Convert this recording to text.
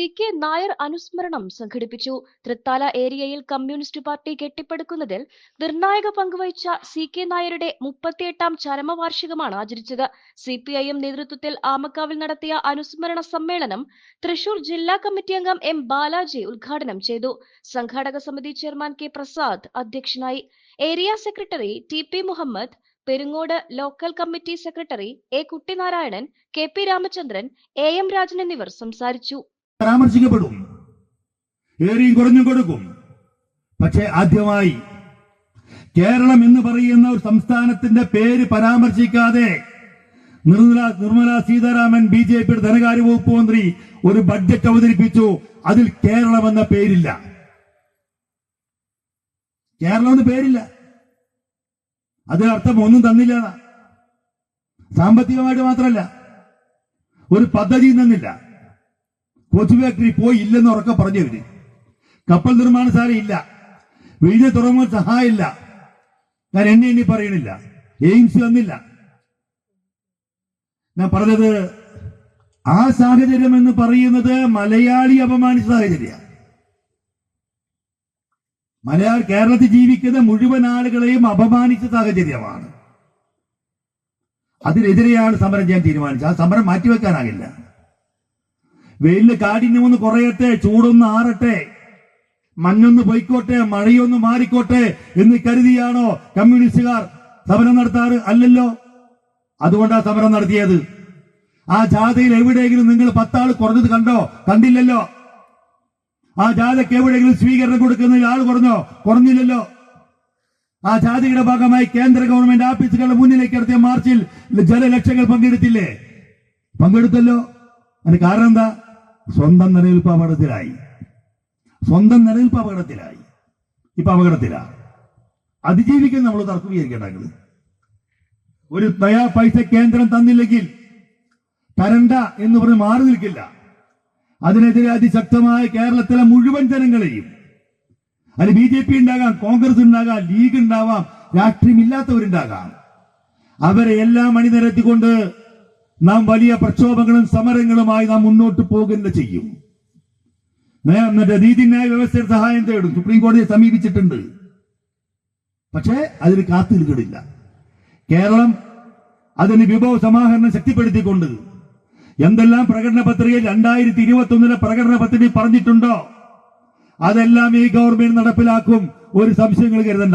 C K Nair അനുസ്മരണം സംഘടിപ്പിച്ചു. തൃത്താല ഏരിയയിൽ കമ്മ്യൂണിസ്റ്റ് പാർട്ടി കെട്ടിപ്പടുക്കുന്നതിൽ നിർണായക പങ്കുവഹിച്ച സി കെ നായരുടെ മുപ്പത്തിയെട്ടാം ചരമവാർഷികമാണ് ആചരിച്ചത്. സി പി ഐ എം നേതൃത്വത്തിൽ ആമക്കാവിൽ നടത്തിയ അനുസ്മരണ സമ്മേളനം തൃശൂർ ജില്ലാ കമ്മിറ്റി അംഗം എം ബാലാജി ഉദ്ഘാടനം ചെയ്തു. സംഘാടക സമിതി ചെയർമാൻ കെ പ്രസാദ് അധ്യക്ഷനായി. Area secretary T P Muhammad Perungode local committee secretary A Kuttinarayanan K P Ramachandran A M Rajan എന്നിവർ സംസാരിച്ചു. പരാമർശിക്കപ്പെടും. ഏറിയും കുറഞ്ഞും കൊടുക്കും. പക്ഷെ ആദ്യമായി കേരളം എന്ന് പറയുന്ന ഒരു സംസ്ഥാനത്തിന്റെ പേര് പരാമർശിക്കാതെ നിർമ്മല നിർമ്മല സീതാരാമൻ ബി ജെ പിയുടെ ധനകാര്യ വകുപ്പ് മന്ത്രി ഒരു ബഡ്ജറ്റ് അവതരിപ്പിച്ചു. അതിൽ കേരളം എന്ന പേരില്ല. കേരളം എന്ന് പേരില്ല. അതിനർത്ഥം ഒന്നും തന്നില്ല. സാമ്പത്തികമായിട്ട് മാത്രമല്ല ഒരു പദ്ധതിയും തന്നില്ല. കൊച്ചു ഫാക്ടറി പോയി ഇല്ലെന്ന് ഉറക്കെ പറഞ്ഞവര് കപ്പൽ നിർമ്മാണശാല ഇല്ല. വിഴിഞ്ഞ തുറമുഖ സഹായമില്ല ഞാൻ എന്നെ എണ്ണി പറയണില്ല. എയിംസ് വന്നില്ല. ഞാൻ പറഞ്ഞത് ആ സാഹചര്യം എന്ന് പറയുന്നത് മലയാളി അപമാനിച്ച സാഹചര്യ മലയാള കേരളത്തിൽ ജീവിക്കുന്ന മുഴുവൻ ആളുകളെയും അപമാനിച്ച സാഹചര്യമാണ്. അതിനെതിരെയാണ് സമരം ചെയ്യാൻ തീരുമാനിച്ചത്. ആ സമരം മാറ്റിവെക്കാനാകില്ല. വെയിലിന് കാഠിന്യം ഒന്ന് കുറയട്ടെ ചൂടൊന്ന് ആറട്ടെ. മഞ്ഞൊന്ന് പൊയ്ക്കോട്ടെ മഴയൊന്ന് മാറിക്കോട്ടെ എന്ന് കരുതിയാണോ കമ്മ്യൂണിസ്റ്റുകാർ സമരം നടത്താറ്? അല്ലല്ലോ. അതുകൊണ്ടാണ് സമരം നടത്തിയത്. ആ ജാഥയിൽ എവിടെയെങ്കിലും നിങ്ങൾ പത്താൾ കുറഞ്ഞത് കണ്ടോ? കണ്ടില്ലല്ലോ. ആ ജാഥയ്ക്ക് എവിടെയെങ്കിലും സ്വീകരണം കൊടുക്കുന്നതിൽ ആൾ കുറഞ്ഞോ? കുറഞ്ഞില്ലല്ലോ. ആ ജാഥയുടെ ഭാഗമായി കേന്ദ്ര ഗവൺമെന്റ് ഓഫീസുകളുടെ മുന്നിലേക്ക് നടത്തിയ മാർച്ചിൽ ജനലക്ഷങ്ങൾ പങ്കെടുത്തില്ലേ? പങ്കെടുത്തല്ലോ. അതിന് കാരണം എന്താ? സ്വന്തം നിലനിൽപ്പ് അപകടത്തിലായി. സ്വന്തം നിലനിൽപ്പ് അപകടത്തിലായി. ഇപ്പൊ അപകടത്തിലാ. അതിജീവിക്കാൻ നമ്മൾ തർക്കം വിചാരിക്കേണ്ടത് ഒരു തയാ പൈസ കേന്ദ്രം തന്നില്ലെങ്കിൽ തരണ്ട എന്ന് പറഞ്ഞ് മാറി നിൽക്കില്ല. അതിനെതിരെ അതിശക്തമായ കേരളത്തിലെ മുഴുവൻ ജനങ്ങളെയും അതിന് ബി ജെ പി ഉണ്ടാകാം കോൺഗ്രസ് ഉണ്ടാകാം ലീഗ് ഉണ്ടാവാം രാഷ്ട്രീയമില്ലാത്തവരുണ്ടാകാം അവരെ എല്ലാം അണിനിരത്തിക്കൊണ്ട് നാം വലിയ പ്രക്ഷോഭങ്ങളും സമരങ്ങളുമായി നാം മുന്നോട്ട് പോകുന്ന ചെയ്യും. നീതിന്യായ വ്യവസ്ഥയുടെ സഹായം തേടും. സുപ്രീം കോടതിയെ സമീപിച്ചിട്ടുണ്ട്. പക്ഷേ അതിന് കാത്തു നിൽക്കണില്ല കേരളം അതിന് വിഭവ സമാഹരണം ശക്തിപ്പെടുത്തിക്കൊണ്ട് എന്തെല്ലാം പ്രകടന പത്രികയിൽ രണ്ടായിരത്തി ഇരുപത്തി ഒന്നിലെ പ്രകടന പത്രിക പറഞ്ഞിട്ടുണ്ടോ? അതെല്ലാം ഈ ഗവൺമെന്റ് നടപ്പിലാക്കും. ഒരു സംശയങ്ങൾ കരുതണ്ട.